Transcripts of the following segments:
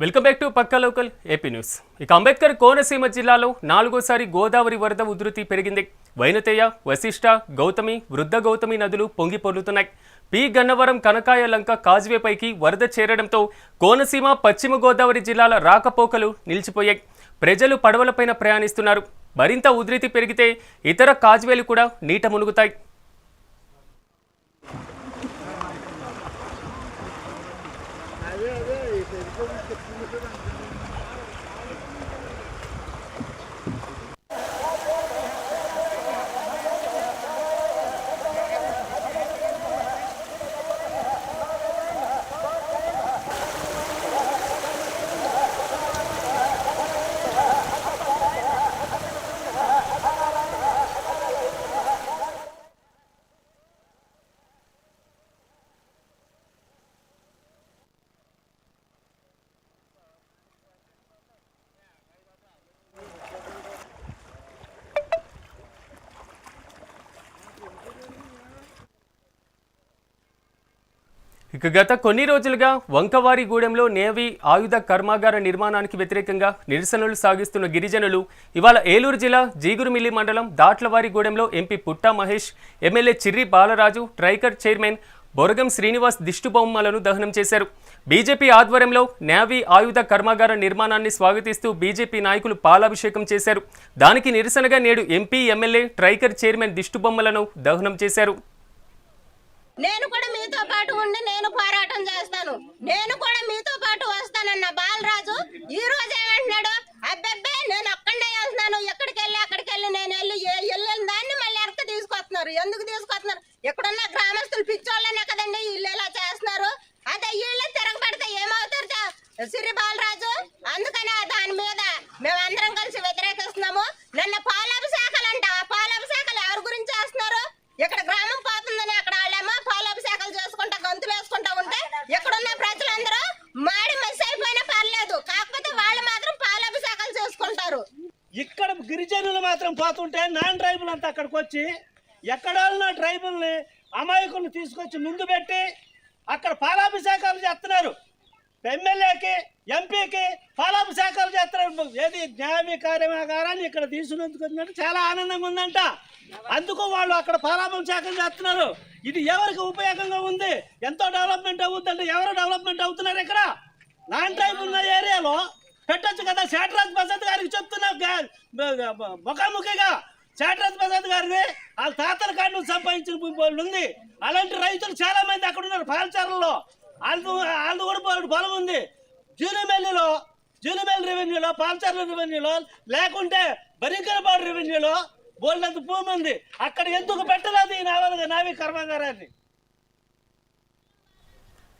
Welcome back to పక్క local AP news ఇక అంబేద్కర్ కోనసీమ జిల్లాలో నాలుగోసారి గోదావరి వరద ఉధృతి పెరిగింది. వైనతేయ వశిష్ట గౌతమి వృద్ధ గౌతమి నదులు పొంగి పొర్లుతున్నాయి. పి. గన్నవరం కనకాయ లంక కాజ్వేపైకి వరద చేరడంతో కోనసీమ పశ్చిమ గోదావరి జిల్లాల రాకపోకలు నిలిచిపోయాయి. ప్రజలు పడవలపైన ప్రయాణిస్తున్నారు. మరింత ఉధృతి పెరిగితే ఇతర కాజ్వేలు కూడా నీట మునుగుతాయి. ఇక గత కొన్ని రోజులుగా వంకవారిగూడెంలో నేవీ ఆయుధ కర్మాగార నిర్మాణానికి వ్యతిరేకంగా నిరసనలు సాగిస్తున్న గిరిజనులు ఇవాళ ఏలూరు జిల్లా జీగురుమిల్లి మండలం దాట్లవారిగూడెంలో MP Putta Mahesh MLA Chirri Balaraju Tricor chairman Boragam Srinivas దిష్టుబొమ్మలను దహనం చేశారు. బీజేపీ ఆధ్వర్యంలో నేవీ ఆయుధ కర్మాగార నిర్మాణాన్ని స్వాగతిస్తూ బీజేపీ నాయకులు పాలాభిషేకం చేశారు. దానికి నిరసనగా నేడు ఎంపీ ఎమ్మెల్యే ట్రైకర్ చైర్మన్ దిష్టుబొమ్మలను దహనం చేశారు. నేను కూడా మీతో పాటు ఉండి నేను పోరాటం చేస్తాను. నేను కూడా మీతో పాటు వస్తానన్న బాలరాజు ఈ రోజు ఏమంటున్నాడు అబ్బబ్బే నేను అక్కడే వెళ్తున్నాను ఎక్కడికి వెళ్ళి అక్కడికి వెళ్ళి నేను వెళ్ళి ఏ- వెళ్ళిన దాన్ని మళ్ళీ వెనక్కి తీసుకొస్తున్నారు ఎందుకు తీసుకొస్తున్నారు ఎక్కడున్న గ్రామస్తులు పిచ్చోళ్ళనే కదండి వీళ్ళు ఇలా చేస్తున్నారు అదే వీళ్ళు తిరగబడితే ఏమవుతారు చా- సిరి బాలరాజు అందుకని ఆ దాని మీద మేమందరం కలిసి వ్యతిరేకిస్తున్నాము నన్ను పాలాభిషేకాలు అంట ఆ పాలాభిషేకాలు ఎవరి గురించి చేస్తున్నారు ఇక్కడ గ్రామం పోతుందని అక్కడ వాళ్ళేమో పాలాభిషేకాలు చేసుకుంటా గంతులు వేసుకుంటా ఉంటే ఇక్కడున్న ప్రజలందరూ మాడి మసి అయిపోయినా పర్లేదు కాకపోతే వాళ్ళు మాత్రం పాలాభిషేకాలు చేసుకుంటారు ఇక్కడ గిరిజనులు మాత్రం పోతుంటే నాన్ ట్రైబుల్ అంతా అక్కడికి వచ్చి ఎక్కడ ఉన్న ట్రైబుల్ని అమాయకులను తీసుకొచ్చి ముందు పెట్టి అక్కడ పాలాభిషేకాలు చేస్తున్నారు. ఎమ్మెల్యేకి ఎంపీకి పాలాభిషేకాలు చేస్తున్నారు. ఏది న్యాయ కార్యమాగారాన్ని ఇక్కడ తీసుకున్నందుకు చాలా ఆనందంగా ఉందంట. అందుకు వాళ్ళు అక్కడ పాలాభిషేకం చేస్తున్నారు. ఇది ఎవరికి ఉపయోగంగా ఉంది? ఎంతో డెవలప్మెంట్ అవుతుందంటే ఎవరు డెవలప్మెంట్ అవుతున్నారు ఇక్కడ? నాన్ ట్రైబుల్ ఉన్న ఏరియాలో పెట్టొచ్చు కదా. శాటరాజ్ ప్రసాద్ గారికి చెప్తున్నా ముఖాముఖిగా. శాటరాజ్ ప్రసాద్ గారిని వాళ్ళ తాతల కాండం సంపాదించిన భూమి ఉంది. అలాంటి రైతులు చాలా మంది అక్కడ ఉన్నారు పాలచారంలో వాళ్ళు వాళ్ళు కూడా బలం ఉంది. జూనిమెల్లిలో జూనిమెల్లి రెవెన్యూలో పాలచారుల రెవెన్యూలో లేకుంటే బరింకరపాడు రెవెన్యూలో బోల్డంత భూమి ఉంది. అక్కడ ఎందుకు పెట్టలేదు ఈ నావల్ నావి కర్మాగారాన్ని?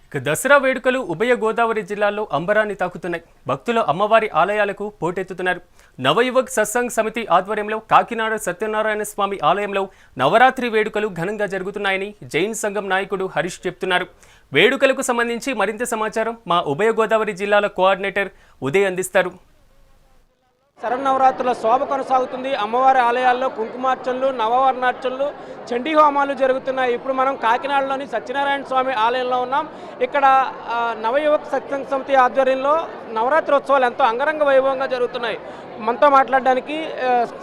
ఇక దసరా వేడుకలు ఉభయ గోదావరి జిల్లాల్లో అంబరాన్ని తాకుతున్నాయి. భక్తులు అమ్మవారి ఆలయాలకు పోటెత్తుతున్నారు. నవయువక్ సత్సంగ్ సమితి ఆధ్వర్యంలో కాకినాడ సత్యనారాయణ స్వామి ఆలయంలో నవరాత్రి వేడుకలు ఘనంగా జరుగుతున్నాయని జైన్ సంఘం నాయకుడు హరీష్ చెప్తున్నారు. వేడుకలకు సంబంధించి మరింత సమాచారం మా ఉభయ గోదావరి జిల్లాల కోఆర్డినేటర్ ఉదయ్ అందిస్తారు. శరన్నవరాత్రుల శోభ కొనసాగుతుంది. అమ్మవారి ఆలయాల్లో కుంకుమార్చనలు నవవర్ణార్చనలు చండీ హోమాలు జరుగుతున్నాయి. ఇప్పుడు మనం కాకినాడలోని సత్యనారాయణ స్వామి ఆలయంలో ఉన్నాం. ఇక్కడ ఆ, నవయువక సత్సంగ సమితి ఆధ్వర్యంలో నవరాత్రి ఉత్సవాలు ఎంతో అంగరంగ వైభవంగా జరుగుతున్నాయి. మనతో మాట్లాడడానికి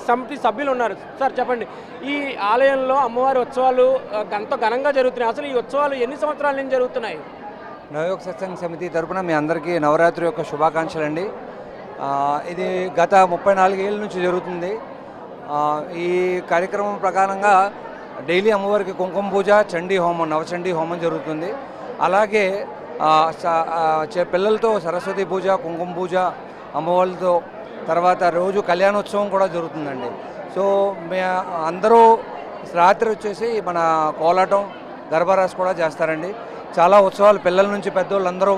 సమితి సభ్యులు ఉన్నారు. సార్ చెప్పండి. ఈ ఆలయంలో అమ్మవారి ఉత్సవాలు ఎంతో ఘనంగా జరుగుతున్నాయి. అసలు ఈ ఉత్సవాలు ఎన్ని సంవత్సరాల నుంచి జరుగుతున్నాయి? నవయోగ సత్సంగ సమితి తరపున మీ అందరికీ నవరాత్రి యొక్క శుభాకాంక్షలు అండి ఇది గత ముప్పై నాలుగేళ్ళ నుంచి జరుగుతుంది. ఈ కార్యక్రమం ప్రకారంగా డైలీ అమ్మవారికి కుంకుమ పూజ చండీ హోమం నవచండీ హోమం జరుగుతుంది. అలాగే పిల్లలతో సరస్వతి పూజ కుంకుమ పూజ అమ్మవాళ్ళతో తర్వాత రోజు కళ్యాణోత్సవం కూడా జరుగుతుందండి. సో మే అందరూ రాత్రి వచ్చేసి మన కోలాటం గర్భరాస్ కూడా చేస్తారండి. చాలా ఉత్సవాలు పిల్లల నుంచి పెద్దోళ్ళు అందరూ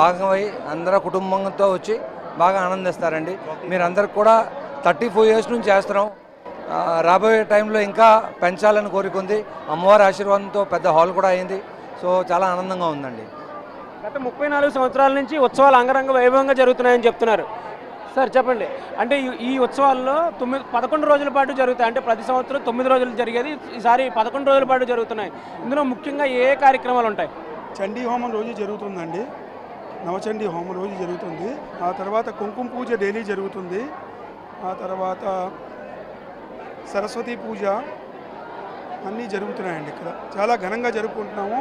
భాగమై అందరూ కుటుంబంతో వచ్చి బాగా ఆనందిస్తారండి. మీరందరికి కూడా థర్టీ ఫోర్ ఇయర్స్ నుంచి చేస్తున్నాం. రాబోయే టైంలో ఇంకా పెంచాలని కోరుకుంది. అమ్మవారి ఆశీర్వాదంతో పెద్ద హాల్ కూడా అయింది. సో చాలా ఆనందంగా ఉందండి. గత ముప్పై నాలుగు సంవత్సరాల నుంచి ఉత్సవాలు అంగరంగ వైభవంగా జరుగుతున్నాయని చెప్తున్నారు. సార్ చెప్పండి. అంటే ఈ- ఈ ఉత్సవాల్లో తొమ్మిది పదకొండు రోజుల పాటు జరుగుతాయి. అంటే ప్రతి సంవత్సరం తొమ్మిది రోజులు జరిగేది. ఈసారి పదకొండు రోజుల పాటు జరుగుతున్నాయి. ఇందులో ముఖ్యంగా ఏ ఏ కార్యక్రమాలు ఉంటాయి? చండీ హోమం రోజు జరుగుతుందండి. నవచండి హోమం రోజు జరుగుతుంది. ఆ తర్వాత కుంకుమ పూజ డైలీ జరుగుతుంది. ఆ తర్వాత సరస్వతి పూజ అన్నీ జరుగుతున్నాయండి ఇక్కడ. చాలా ఘనంగా జరుపుకుంటున్నాము.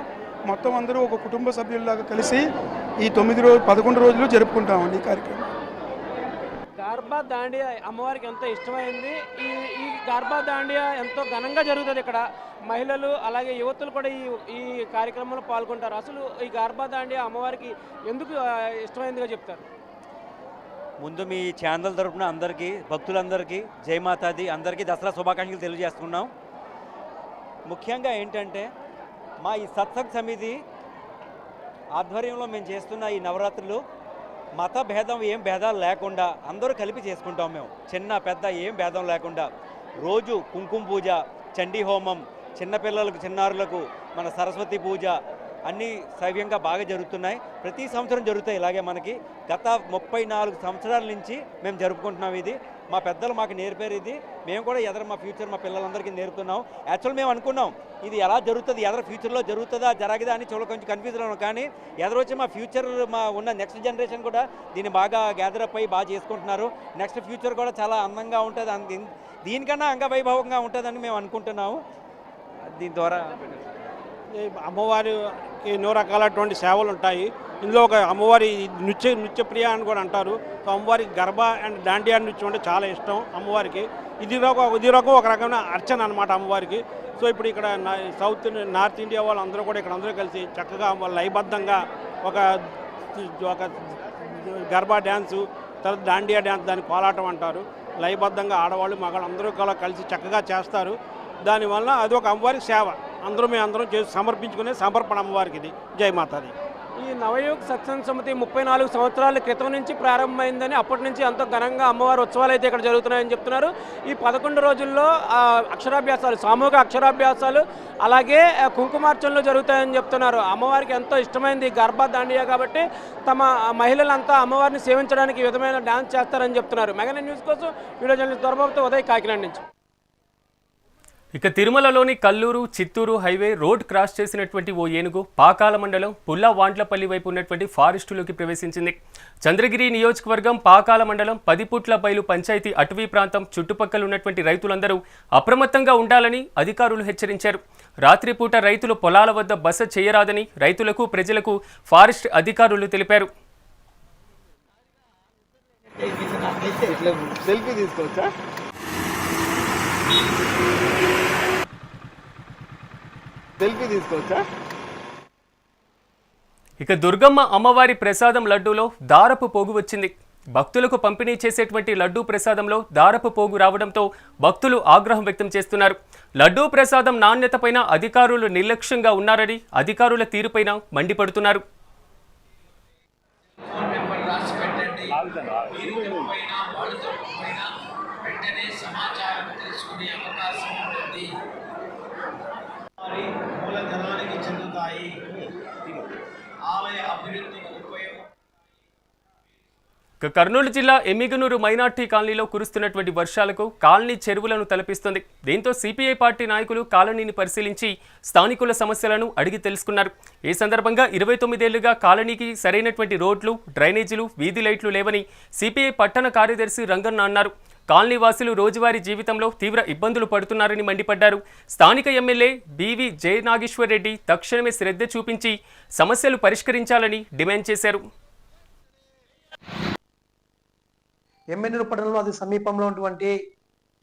మొత్తం అందరూ ఒక కుటుంబ సభ్యుల్లాగా కలిసి ఈ తొమ్మిది రోజు పదకొండు రోజులు జరుపుకుంటామండి ఈ కార్యక్రమం. గార్బా దాండియా అమ్మవారికి ఎంతో ఇష్టమైంది. ఈ ఈ గార్బా దాండియా ఎంతో ఘనంగా జరుగుతుంది ఇక్కడ. మహిళలు అలాగే యువతులు కూడా ఈ ఈ కార్యక్రమంలో పాల్గొంటారు. అసలు ఈ గార్బా దాండియా అమ్మవారికి ఎందుకు ఇష్టమైందిగా చెప్తారు? ముందు మీ ఛానల్ తరపున అందరికీ భక్తులందరికీ జయమాతాది అందరికీ దసరా శుభాకాంక్షలు తెలియజేస్తున్నాం. ముఖ్యంగా ఏంటంటే మా ఈ సత్సంగ్ సమితి ఆధ్వర్యంలో మేము చేస్తున్న ఈ నవరాత్రులు మత భేదం ఏం భేదాలు లేకుండా అందరూ కలిపి చేసుకుంటాం మేము. చిన్న పెద్ద ఏం భేదం లేకుండా. రోజు కుంకుమ పూజ చండీ హోమం చిన్నపిల్లలకు చిన్నారులకు మన సరస్వతి పూజ అన్నీ సవ్యంగా బాగా జరుగుతున్నాయి. ప్రతి సంవత్సరం జరుగుతాయి ఇలాగే మనకి. గత ముప్పై నాలుగు సంవత్సరాల నుంచి మేము జరుపుకుంటున్నాం ఇది. మా పెద్దలు మాకు నేర్పారు ఇది. మేము కూడా ఎదర మా ఫ్యూచర్ మా పిల్లలందరికీ నేర్పుతున్నాం. యాక్చువల్ మేము అనుకున్నాం ఇది ఎలా జరుగుతుంది ఎదర ఫ్యూచర్లో జరుగుతుందా జరగదా అని చూడ కొంచెం కన్ఫ్యూజన్ ఉన్నాం. కానీ ఎదరొచ్చి మా ఫ్యూచర్ మా ఉన్న నెక్స్ట్ జనరేషన్ కూడా దీన్ని బాగా గ్యాదర్ అప్ అయ్యి బాగా చేసుకుంటున్నారు. నెక్స్ట్ ఫ్యూచర్ కూడా చాలా అందంగా ఉంటుంది. దీనికన్నా అంగవైభవంగా ఉంటుందని మేము అనుకుంటున్నాము. దీని ద్వారా అమ్మవారికి ఎన్నో రకాలటువంటి సేవలు ఉంటాయి. ఇందులో ఒక అమ్మవారి నృత్య నృత్యప్రియ అని కూడా అంటారు. సో అమ్మవారికి గర్భ అండ్ దాండియా నృత్యం అంటే చాలా ఇష్టం అమ్మవారికి. ఇది ఒక ఇది రకం ఒక రకమైన అర్చన అనమాట అమ్మవారికి. సో ఇప్పుడు ఇక్కడ సౌత్ నార్త్ ఇండియా వాళ్ళందరూ కూడా ఇక్కడ అందరూ కలిసి చక్కగా లయబద్ధంగా ఒక ఒక గర్భా డ్యాన్సు తర్వాత దాండియా డ్యాన్స్ దాన్ని కోలాటం అంటారు. లయబద్ధంగా ఆడవాళ్ళు మగవాళ్ళు అందరూ కూడా కలిసి చక్కగా చేస్తారు. దానివల్ల అది ఒక అమ్మవారికి సేవ. అందరూ మేము అందరం చేసి సమర్పించుకునే సమర్పణ అమ్మవారికి ఇది జయమాతాది ఈ నవయుగ సత్సంగ సమితి ముప్పై నాలుగు సంవత్సరాల క్రితం నుంచి ప్రారంభమైందని అప్పటి నుంచి ఎంతో ఘనంగా అమ్మవారి ఉత్సవాలు అయితే ఇక్కడ జరుగుతున్నాయని చెప్తున్నారు. ఈ పదకొండు రోజుల్లో అక్షరాభ్యాసాలు సామూహిక అక్షరాభ్యాసాలు అలాగే ఆ, కుంకుమార్చనలు జరుగుతాయని చెప్తున్నారు. అమ్మవారికి ఎంతో ఇష్టమైంది గర్భ దాండియా కాబట్టి తమ మహిళలంతా అమ్మవారిని సేవించడానికి విధమైన డ్యాన్స్ చేస్తారని చెప్తున్నారు. మెగన న్యూస్ కోసం వీడియో జర్నలిస్ట్ దొరబాబుతో ఉదయ్ కాకినాడ నుంచి. ఇక తిరుమలలోని Kalluru Chittoor highway road cross చేసినటువంటి ఓ ఏనుగు పాకాల మండలం పుల్ల వాంట్లపల్లి వైపు ఉన్నటువంటి ఫారెస్టులోకి ప్రవేశించింది. చంద్రగిరి నియోజకవర్గం పాకాల మండలం పదిపుట్ల బయలు పంచాయతీ అటవీ ప్రాంతం చుట్టుపక్కల ఉన్నటువంటి రైతులందరూ అప్రమత్తంగా ఉండాలని అధికారులు హెచ్చరించారు. రాత్రిపూట రైతులు పొలాల వద్ద బస చేయరాదని రైతులకు ప్రజలకు ఫారెస్ట్ అధికారులు తెలిపారు. ఇక దుర్గమ్మ అమ్మవారి ప్రసాదం లడ్డూలో దారపు పోగు వచ్చింది. భక్తులకు పంపిణీ చేసేటువంటి లడ్డూ ప్రసాదంలో దారపు పోగు రావడంతో భక్తులు ఆగ్రహం వ్యక్తం చేస్తున్నారు. లడ్డూ ప్రసాదం నాణ్యతపైన అధికారులు నిర్లక్ష్యంగా ఉన్నారని అధికారుల తీరుపైన మండిపడుతున్నారు వెంటనే సమాచారం తెలుసుకునే అవకాశం ఉంటుంది వారి మూలధనానికి చెందుతాయి ఆలయ అభివృద్ధికి ఉపయోగం ఇక కర్నూలు జిల్లా ఎమ్మిగనూరు మైనార్టీ కాలనీలో కురుస్తున్నటువంటి వర్షాలకు కాలనీ చెరువులను తలపిస్తుంది. దీంతో సిపిఐ పార్టీ నాయకులు కాలనీని పరిశీలించి స్థానికుల సమస్యలను అడిగి తెలుసుకున్నారు. ఈ సందర్భంగా ఇరవై తొమ్మిదేళ్ళుగా కాలనీకి సరైనటువంటి రోడ్లు డ్రైనేజీలు వీధి లైట్లు లేవని సిపిఐ పట్టణ కార్యదర్శి రంగన్న అన్నారు. కాలనీ వాసులు రోజువారీ జీవితంలో తీవ్ర ఇబ్బందులు పడుతున్నారని మండిపడ్డారు. స్థానిక ఎమ్మెల్యే బీవీ జయనాగేశ్వర్ రెడ్డి తక్షణమే శ్రద్ధ చూపించి సమస్యలు పరిష్కరించాలని డిమాండ్ చేశారు. ఎమ్మెన్యూరు పట్టణంలో అది సమీపంలో ఉన్నటువంటి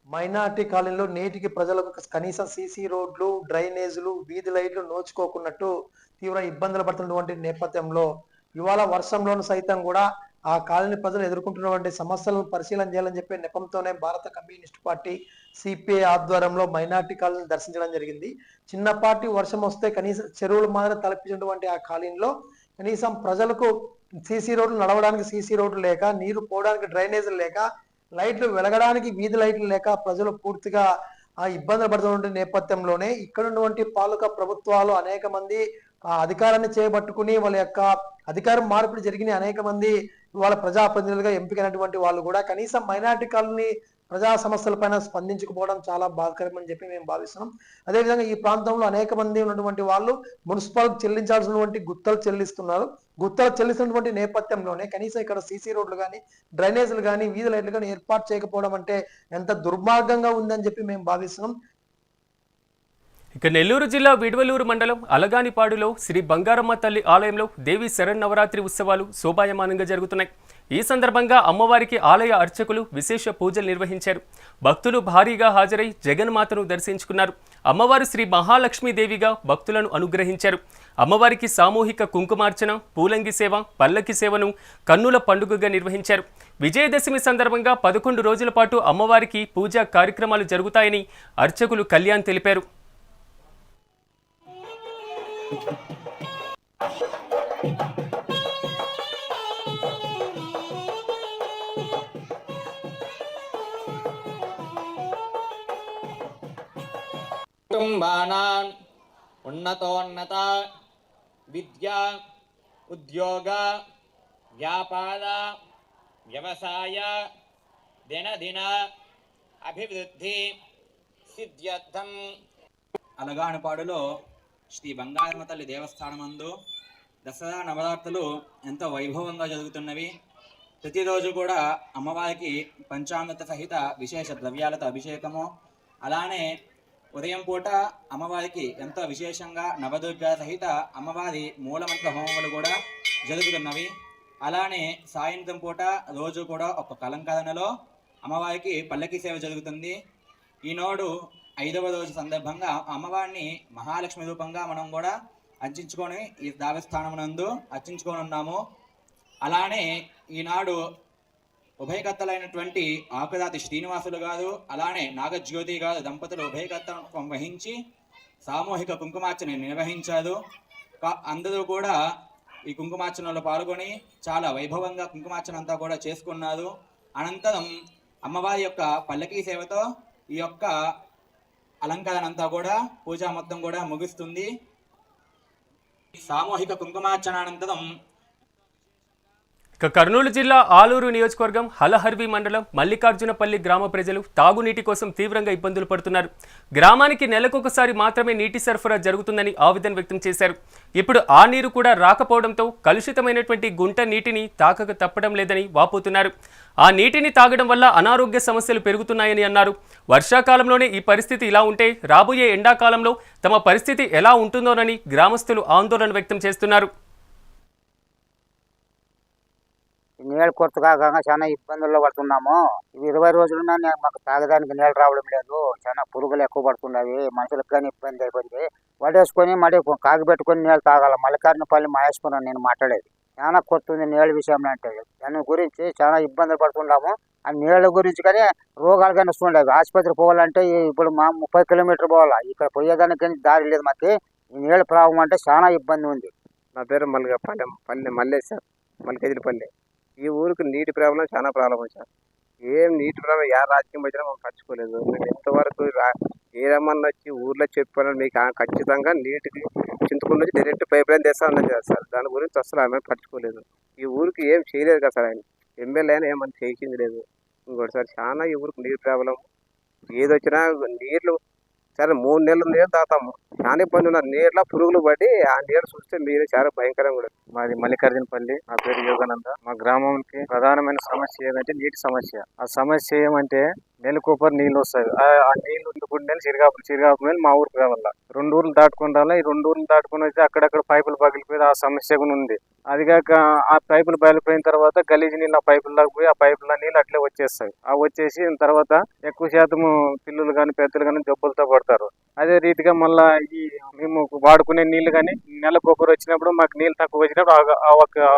మైనార్టీ కాలనీలో నేటికి ప్రజలకు కనీసం సీసీ రోడ్లు డ్రైనేజీలు వీధి లైట్లు నోచుకోకున్నట్టు తీవ్ర ఇబ్బందులు పడుతున్నటువంటి నేపథ్యంలో ఇవాళ వర్షంలోనూ సైతం కూడా ఆ కాలనీ ప్రజలు ఎదుర్కొంటున్నటువంటి సమస్యలను పరిశీలన చేయాలని చెప్పే నెపంతోనే భారత కమ్యూనిస్ట్ పార్టీ సిపిఐ ఆధ్వర్యంలో మైనార్టీ కాలనీని దర్శించడం జరిగింది. చిన్నపాటి వర్షం వస్తే కనీసం చెరువులు మాత్రం తలపించినటువంటి ఆ కాలనీలో కనీసం ప్రజలకు సీసీ రోడ్లు నడవడానికి సీసీ రోడ్లు లేక నీరు పోవడానికి డ్రైనేజీలు లేక లైట్లు వెలగడానికి వీధి లైట్లు లేక ప్రజలు పూర్తిగా ఆ ఇబ్బందులు పడుతున్న నేపథ్యంలోనే ఇక్కడ ఉన్నటువంటి పాలక ప్రభుత్వాలు అనేక మంది ఆ అధికారాన్ని చేపట్టుకుని వాళ్ళ యొక్క అధికారం మార్పిడి జరిగిన అనేక మంది వాళ్ళ ప్రజాప్రతినిధులుగా ఎంపికైనటువంటి వాళ్ళు కూడా కనీసం మైనార్టీ కాలనీ ప్రజా సమస్యలపైన స్పందించకపోవడం చాలా బాధకరమని చెప్పి మేము భావిస్తున్నాం. అదేవిధంగా ఈ ప్రాంతంలో అనేక మంది ఉన్నటువంటి వాళ్ళు మున్సిపల్ చెల్లించాల్సినటువంటి గుత్తలు చెల్లిస్తున్నారు. గుత్తలు చెల్లిస్తున్నటువంటి నేపథ్యంలోనే కనీసం ఇక్కడ సీసీ రోడ్లు కానీ డ్రైనేజీలు కానీ వీధి లైట్లు కానీ ఏర్పాటు చేయకపోవడం అంటే ఎంత దుర్మార్గంగా ఉందని చెప్పి మేము భావిస్తున్నాం. ఇక నెల్లూరు జిల్లా విడవలూరు మండలం అలగానిపాడులో శ్రీ బంగారమ్మ తల్లి ఆలయంలో దేవి శరన్నవరాత్రి ఉత్సవాలు శోభాయమానంగా జరుగుతున్నాయి. ఈ సందర్భంగా అమ్మవారికి ఆలయ అర్చకులు విశేష పూజలు నిర్వహించారు. భక్తులు భారీగా హాజరై జగన్మాతను దర్శించుకున్నారు. అమ్మవారు శ్రీ మహాలక్ష్మీదేవిగా భక్తులను అనుగ్రహించారు. అమ్మవారికి సామూహిక కుంకుమార్చన పూలంగి సేవ పల్లకి సేవను కన్నుల పండుగగా నిర్వహించారు. విజయదశమి సందర్భంగా పదకొండు రోజుల పాటు అమ్మవారికి పూజా కార్యక్రమాలు జరుగుతాయని అర్చకులు కళ్యాణ్ తెలిపారు. కుటుంబానాం ఉన్నతోన్నత విద్య ఉద్యోగ వ్యాపార వ్యవసాయ దినదిన అభివృద్ధి సిద్ధ్యర్థం. అలగానపాడులో శ్రీ బంగారమ్మ తల్లి దేవస్థానమందు దసరా నవరాత్రులు ఎంతో వైభవంగా జరుగుతున్నవి. ప్రతిరోజు కూడా అమ్మవారికి పంచామృత సహిత విశేష ద్రవ్యాలతో అభిషేకము. అలానే ఉదయం పూట అమ్మవారికి ఎంతో విశేషంగా నవదుర్గ సహిత అమ్మవారి మూలమంత్ర హోమములు కూడా జరుగుతున్నవి. అలానే సాయంత్రం పూట రోజు కూడా ఒక కలంకరణలో అమ్మవారికి పల్లకి సేవ జరుగుతుంది. ఈనాడు ఐదవ రోజు సందర్భంగా అమ్మవారిని మహాలక్ష్మి రూపంగా మనం కూడా అర్చించుకొని ఈ దావస్థానం నందు అర్చించుకొని ఉన్నాము. అలానే ఈనాడు ఉభయకర్తలైనటువంటి ఆకురాతి శ్రీనివాసులు గారు అలానే నాగజ్యోతి గారు దంపతులు ఉభయకర్తత్వం వహించి సామూహిక కుంకుమార్చన నిర్వహించారు. అందరూ కూడా ఈ కుంకుమార్చనలో పాల్గొని చాలా వైభవంగా కుంకుమార్చన అంతా కూడా చేసుకున్నారు. అనంతరం అమ్మవారి యొక్క పల్లకీ సేవతో ఈ యొక్క అలంకరణ అంతా కూడా పూజ మొత్తం కూడా ముగుస్తుంది. సామూహిక కుంకుమార్చన అనంతరం ఇక కర్నూలు జిల్లా ఆలూరు నియోజకవర్గం హలహర్వి మండలం మల్లికార్జునపల్లి గ్రామ ప్రజలు తాగునీటి కోసం తీవ్రంగా ఇబ్బందులు పడుతున్నారు. గ్రామానికి నెలకొకసారి మాత్రమే నీటి సరఫరా జరుగుతుందని ఆవేదన వ్యక్తం చేశారు. ఇప్పుడు ఆ నీరు కూడా రాకపోవడంతో కలుషితమైనటువంటి గుంట నీటిని తాకక తప్పడం లేదని వాపోతున్నారు. ఆ నీటిని తాగడం వల్ల అనారోగ్య సమస్యలు పెరుగుతున్నాయని అన్నారు. వర్షాకాలంలోనే ఈ పరిస్థితి ఇలా ఉంటే రాబోయే ఎండాకాలంలో తమ పరిస్థితి ఎలా ఉంటుందోనని గ్రామస్తులు ఆందోళన వ్యక్తం చేస్తున్నారు. నీళ్ళు కొరత కాక చాలా ఇబ్బందుల్లో పడుతున్నాము. ఇవి ఇరవై రోజులున్నా నేను మాకు తాగడానికి నీళ్ళు రావడం లేదు. చాలా పురుగులు ఎక్కువ పడుతున్నాయి మనుషులకు కానీ ఇబ్బంది అయిపోయింది. వడేసుకొని మడి కాగి పెట్టుకొని నీళ్ళు తాగాలి. మల్లికార్జునపల్లి మహేశ్వరం నేను మాట్లాడేది. చాలా కొత్త ఉంది నీళ్ళ విషయంలో అంటే. దాని గురించి చాలా ఇబ్బందులు పడుతున్నాము. ఆ నీళ్ళ గురించి కానీ రోగాలు కానీ వస్తుండేవి. ఆసుపత్రి పోవాలంటే ఇప్పుడు మా ముప్పై కిలోమీటర్ పోవాలా. ఇక్కడ పోయేదానికి కానీ దారి లేదు మాకు. ఈ నీళ్ళ ప్రాబ్లం అంటే చాలా ఇబ్బంది ఉంది. నా పేరు మల్లిగపాలెం పల్లె మల్లేశ్వర్. మల్లికెదిరిపల్లి ఈ ఊరికి నీటి ప్రాబ్లం చాలా ప్రాబ్లం సార్. ఏం నీటి ప్రాబ్లం ఏ రాజకీయం వచ్చినా మనం పరచుకోలేదు మేము ఎంతవరకు రా- ఏదమ్మన్నా వచ్చి ఊర్లో చెప్పాను మీకు ఆ ఖచ్చితంగా నీటికి చింతకుండా నుంచి డైరెక్ట్ పైప్ లైన్ తెస్తానని కదా సార్. దాని గురించి అసలు ఆమె పట్టుకోలేదు ఈ ఊరికి ఏం చేయలేదు కదా సార్ ఆయన. ఎమ్మెల్యే అయినా ఏమన్నా చేసింది లేదు. ఇంకోటి సార్ చాలా ఈ ఊరికి నీరు ప్రాబ్లం. ఏదొచ్చినా నీళ్ళు సరే మూడు నెలలు నీళ్ళు తాతాము కానీ ఇబ్బంది నీళ్ళ పురుగులు పడి ఆ నీళ్ళు చూస్తే మీరు చాలా భయంకరంగా కూడా మాది మల్లికార్జునపల్లి. నా పేరు యోగానంద. మా గ్రామానికి ప్రధానమైన సమస్య ఏదంటే నీటి సమస్య. ఆ సమస్య ఏమంటే నెలకొప్పరు నీళ్ళు వస్తాయి. ఆ- నీళ్ళు ఇప్పుడు నెల సిరిగాపు సిరిగాపు మీద మా ఊరికి రావాల. రెండు ఊర్లు దాటుకుని రావాలా ఈ రెండు ఊర్లు దాటుకుని అయితే అక్కడక్కడ పైపులు పగిలిపోయి ఆ సమస్య కూడా ఉంది. అది కాక ఆ పైపులు బయలుపోయిన తర్వాత గలీజ్ నీళ్ళు ఆ పైపుల దాకా పోయి ఆ పైపుల నీళ్ళు అట్లే వచ్చేస్తాయి. ఆ వచ్చేసి తర్వాత ఎక్కువ శాతం పిల్లలు కానీ పెద్దలు కానీ జబ్బులతో పడతారు. అదే రీతిగా మళ్ళా ఈ మేము వాడుకునే నీళ్ళు కానీ నెలకు ఒకరు వచ్చినప్పుడు మాకు నీళ్ళు తక్కువ వచ్చినప్పుడు ఆ- ఒక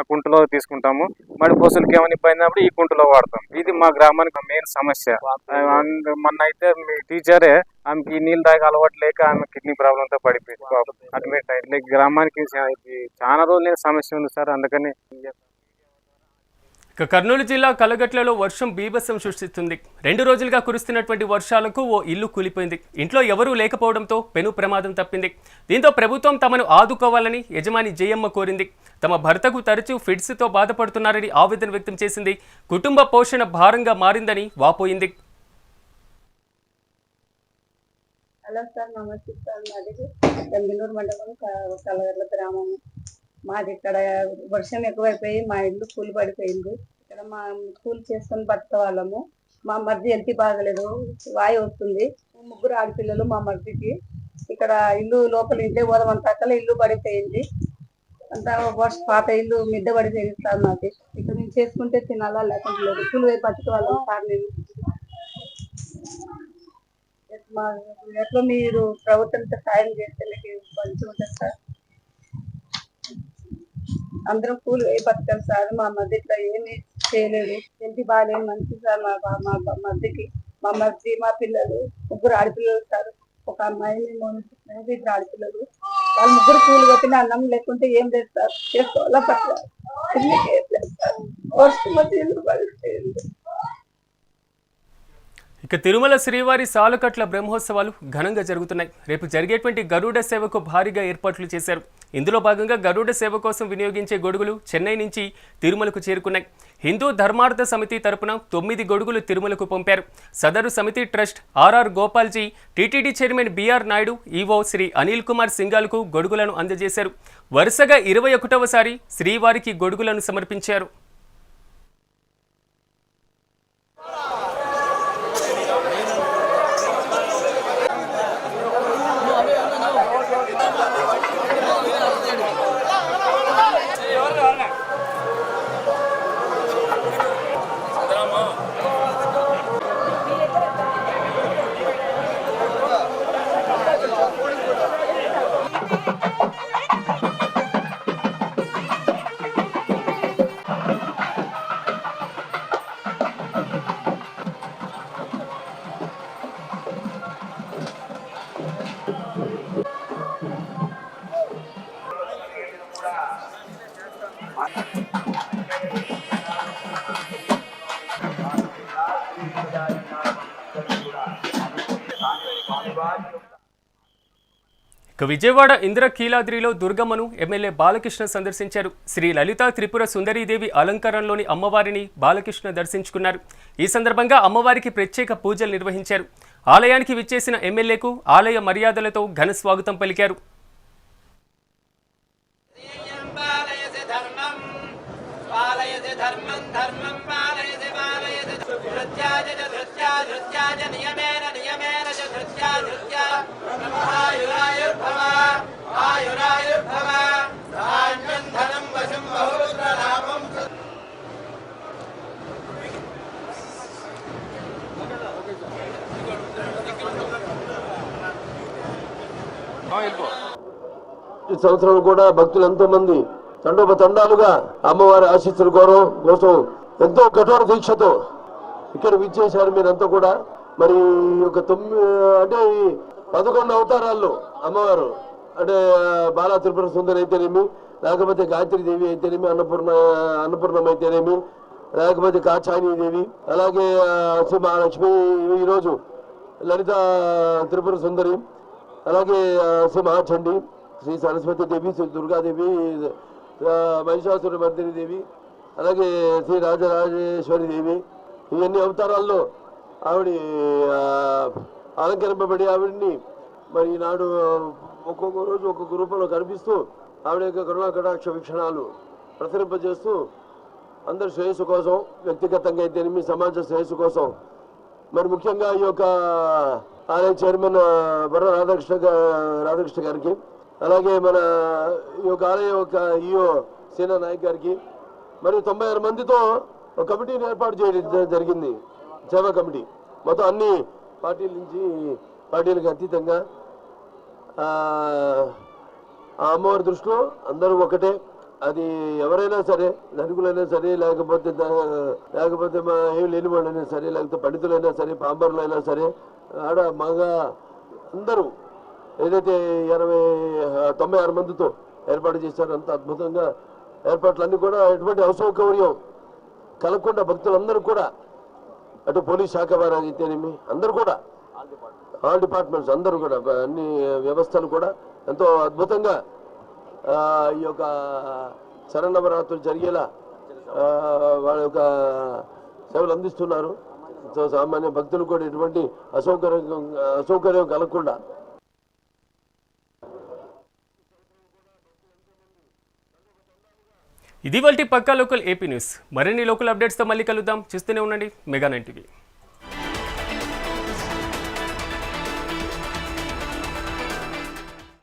కుంటలో తీసుకుంటాము. మడి పోసులకి ఏమైనా ఇబ్బంది ఈ కుంటలో వాడతాం. ఇది మా గ్రామానికి మెయిన్ సమస్య. అండ్ మొన్న అయితే మీ టీచరే ఆమెకి నీళ్ళు తాగే అలవాటు లేక ఆమె కిడ్నీ ప్రాబ్లమ్తో పడిపోయింది. అడ్మిట్ అయింది గ్రామానికి చాలా రోజులు సమస్య ఉంది సార్. అందుకని ఇక కర్నూలు జిల్లా కలగట్లలో వర్షం బీభత్సం సృష్టిస్తుంది. రెండు రోజులుగా కురుస్తున్నటువంటి వర్షాలకు ఓ ఇల్లు కూలిపోయింది. ఇంట్లో ఎవరూ లేకపోవడంతో పెను ప్రమాదం తప్పింది. దీంతో ప్రభుత్వం తమను ఆదుకోవాలని యజమాని జయమ్మ కోరింది. తమ భర్తకు తరచూ ఫిడ్స్తో బాధపడుతున్నారని ఆవేదన వ్యక్తం చేసింది. కుటుంబ పోషణ భారంగా మారిందని వాపోయింది. హలో సార్ నమస్తే సార్. మాది మండలం కలగట్ల గ్రామం. మాది ఇక్కడ వర్షం ఎక్కువైపోయి మా ఇల్లు కూలి పడిపోయింది. ఇక్కడ మా కూలి చేసుకొని భర్త వాళ్ళము. మా మరిది ఎంత బాగలేదు వాయు వస్తుంది. ముగ్గురు ఆడపిల్లలు మా మరిదికి. ఇక్కడ ఇల్లు లోపల ఇంటే పోదామంతాకల ఇల్లు పడిపోయింది. అంతా వర్ష పాత ఇల్లు మిద్ద పడిపోయింది సార్ మాది. ఇక్కడ నేను చేసుకుంటే తినాలా లేకుంటే లేదు. కూలి పోయి వాళ్ళం. సార్ నేను ఎట్లా మీరు ప్రభుత్వంతో సాయం చేస్తే మీకు మంచిగా ఉంటుంది సార్? అందరం కూలి వేయి బతకాలి సార్. మా మధ్య ఇట్లా ఏమీ చేయలేదు. ఇంటి బాగాలేదు మంచి సార్ మా మా మధ్యకి. మా మధ్య మా పిల్లలు ముగ్గురు ఆడపిల్లలు సార్. ఒక అమ్మాయిని మూడు ఇద్దరు ఆడపిల్లలు. వాళ్ళు ముగ్గురు కూలి కొట్టిన అన్నం లేకుంటే ఏం లేదు సార్. చేసుకోవాలా పట్టాలి వర్షం ఇక తిరుమల శ్రీవారి సాలుకట్ల బ్రహ్మోత్సవాలు ఘనంగా జరుగుతున్నాయి. రేపు జరిగేటువంటి గరుడ సేవకు భారీగా ఏర్పాట్లు చేశారు. ఇందులో భాగంగా గరుడ సేవ కోసం వినియోగించే గొడుగులు చెన్నై నుంచి తిరుమలకు చేరుకున్నాయి. హిందూ ధర్మార్థ సమితి తరపున తొమ్మిది గొడుగులు తిరుమలకు పంపారు. సదరు సమితి trust RR Gopalji TTD chairman BR Naidu EO Shri Anil Kumar సింగాల్కు గొడుగులను అందజేశారు. వరుసగా ఇరవై ఒకటవసారి శ్రీవారికి గొడుగులను సమర్పించారు. ఇక విజయవాడ ఇంద్రకీలాద్రిలో దుర్గమ్మను ఎమ్మెల్యే బాలకృష్ణ సందర్శించారు శ్రీ లలిత త్రిపుర సుందరీదేవి అలంకారంలోని అమ్మవారిని బాలకృష్ణ దర్శించుకున్నారు ఈ సందర్భంగా అమ్మవారికి ప్రత్యేక పూజలు నిర్వహించారు ఆలయానికి విచ్చేసిన ఎమ్మెల్యేకు ఆలయ మర్యాదలతో ఘన స్వాగతం పలికారు ధర్మం ధర్మం సంవత్సరం కూడా భక్తులు ఎంతో మంది తండోపతండాలుగా అమ్మవారి ఆశీస్సుల గౌరవం కోసం ఎంతో కఠోర దీక్షతో ఇక్కడ విచ్చేశారు మీరంతా కూడా. మరి ఒక తొమ్మిది అంటే పదకొండు అవతారాల్లో అమ్మవారు అంటే బాలా త్రిపుర సుందరి అయితేనేమి లేకపోతే గాయత్రీదేవి అయితేనేమి అన్నపూర్ణ అన్నపూర్ణం అయితేనేమి లేకపోతే దేవి అలాగే శ్రీ మహాలక్ష్మి ఈరోజు లలిత త్రిపుర సుందరి అలాగే శ్రీ మహాచండి శ్రీ సరస్వతి దేవి శ్రీ దుర్గాదేవి మహిషాసుర మర్దిని దేవి అలాగే శ్రీ రాజరాజేశ్వరి దేవి ఇవన్నీ అవతారాల్లో ఆవిడ అలంకరింపబడి ఆవిడ్ని మరి ఈనాడు ఒక్కొక్క రోజు ఒక్కొక్క రూపంలో కనిపిస్తూ ఆవిడ యొక్క కరుణా కటాక్ష వీక్షణాలు ప్రసరింపజేస్తూ అందరి శ్రేయస్సు కోసం వ్యక్తిగతంగా అయితేనేమి సమాజ శ్రేయస్సు కోసం. మరి ముఖ్యంగా ఈ యొక్క ఆలయ చైర్మన్ బర్ర రాధాకృష్ణ రాధాకృష్ణ గారికి అలాగే మన ఈ యొక్క ఆలయ యొక్క ఈఓ సేనా నాయక్ గారికి మరియు తొంభై ఆరు మందితో ఒక కమిటీని ఏర్పాటు చేయడం జరిగింది. సేవా కమిటీ. మొత్తం అన్ని పార్టీల నుంచి పార్టీలకు అతీతంగా ఆ, అమ్మవారి దృష్టిలో అందరూ ఒకటే. అది ఎవరైనా సరే ధనికులైనా సరే లేకపోతే లేకపోతే మా ఏం లేని వాళ్ళైనా సరే లేకపోతే పండితులైనా సరే పాంబరులైనా సరే ఆడ మగ అందరూ ఏదైతే ఎనభై తొంభై ఆరు మందితో ఏర్పాటు చేశారో అంత అద్భుతంగా ఏర్పాట్లన్నీ కూడా ఎటువంటి అసౌకర్యం కలగకుండా భక్తులందరూ కూడా అటు పోలీస్ శాఖ వారు అయితేనేమి అందరూ కూడా. All departments. అందరూ కూడా అన్ని వ్యవస్థలు కూడా ఎంతో అద్భుతంగా ఈ యొక్క శరణవరాత్రులు జరిగేలా వాళ్ళ యొక్క సేవలు అందిస్తున్నారు. సో సామాన్య భక్తులు కూడా ఎటువంటి అసౌకర్యం అసౌకర్యం కలగకుండా ఇది వాళ్ళ పక్కా లోకల్ ఏపీ న్యూస్. మరిన్ని లోకల్ అప్డేట్స్తో మళ్ళీ కలుద్దాం. చూస్తూనే ఉండండి. Mega nine TV.